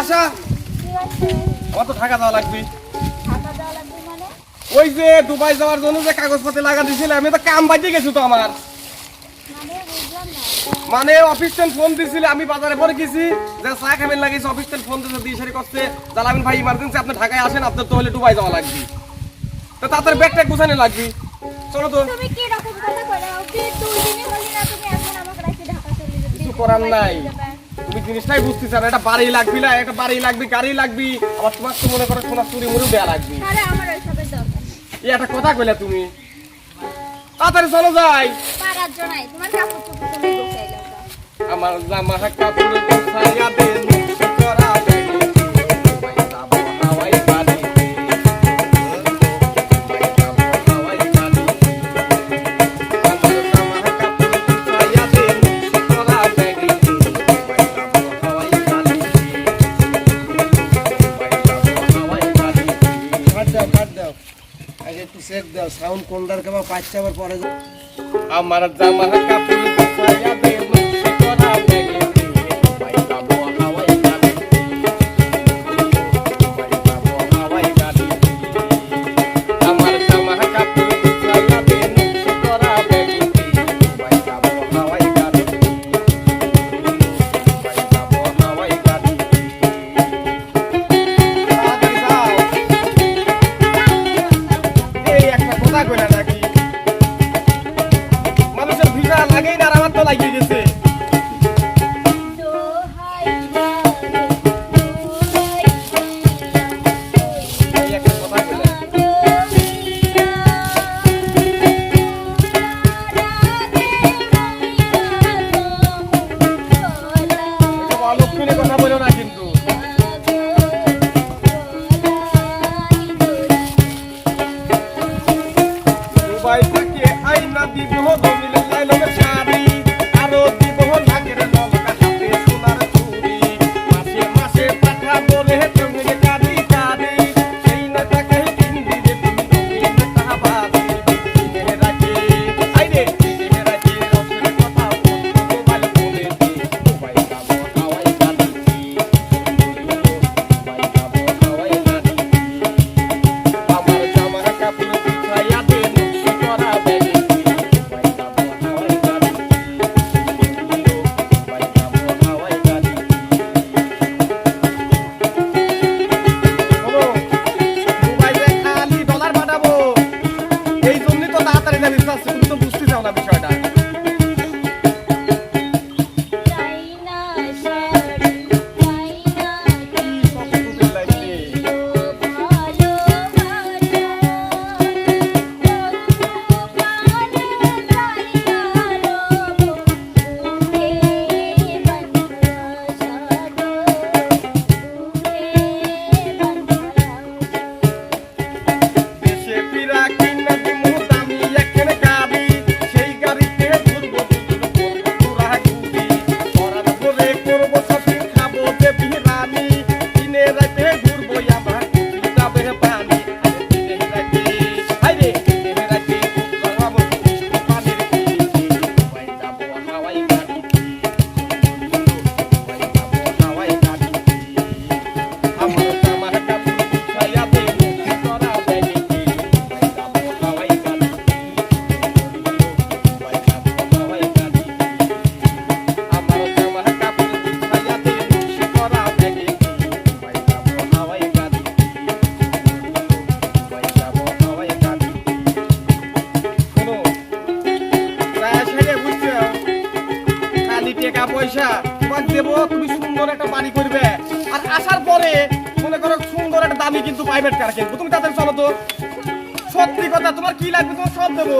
আছে কত টাকা দেওয়া লাগবে? টাকা লাগবে ওই যে দুবাই যাওয়ার জন্য যে কাগজপত্র লাগা দিয়েছিল আমি তো কাম বাজিয়ে গেছি তো আমার। মানে অফিস থেকে ফোন দিছিল আমি বাজারে পরে গেছি। যে চা খাবেন লাগিয়েছি অফিস থেকে ফোন দিয়েছে দিয়ে সারি করছে। জালামিন ভাই ইমার্জেন্সি আপনি ঢাকায় আসেন আপনার তো হলে দুবাই যাওয়া লাগবে। তো তাড়াতাড়ি ব্যাগটা গুছানো লাগবে। চলো তো। তুমি কি রকম কথা বলো কি দুই দিনই হলি না তুমি এখন আমাকে রাখি ঢাকা চলে যাবে। কিছু করার নাই। তুমি জিনিসটাই বুঝতেছ না এটা বাড়ি লাগবি না একটা বাড়ি লাগবি গাড়ি লাগবি আবার তোমার তো মনে করো সোনা চুরি মুড়ি দেয়া লাগবে। আরে আমার ওইসবের দরকার এই একটা কথা কইলা তুমি। তাড়াতাড়ি চলো যাই। পারার জন্য তোমার কাপড় চোপড় তুমি গোছাই আমার জামা কাপড় গুছাইয়া দে দাও আগে একটু সেট দাও সাউন্ড কোনটার দরকার পাচ্ছে আবার পরে। আমার জামা কাপড় টাকা পয়সা দেবো, তুমি সুন্দর একটা বাড়ি করবে। আর আসার পরে, মনে করো সুন্দর একটা দামি কিন্তু প্রাইভেট কার কিনবো। তুমি তাদের চলো তো, সত্যি কথা, তোমার কি লাগবে? তোমার সব দেবো।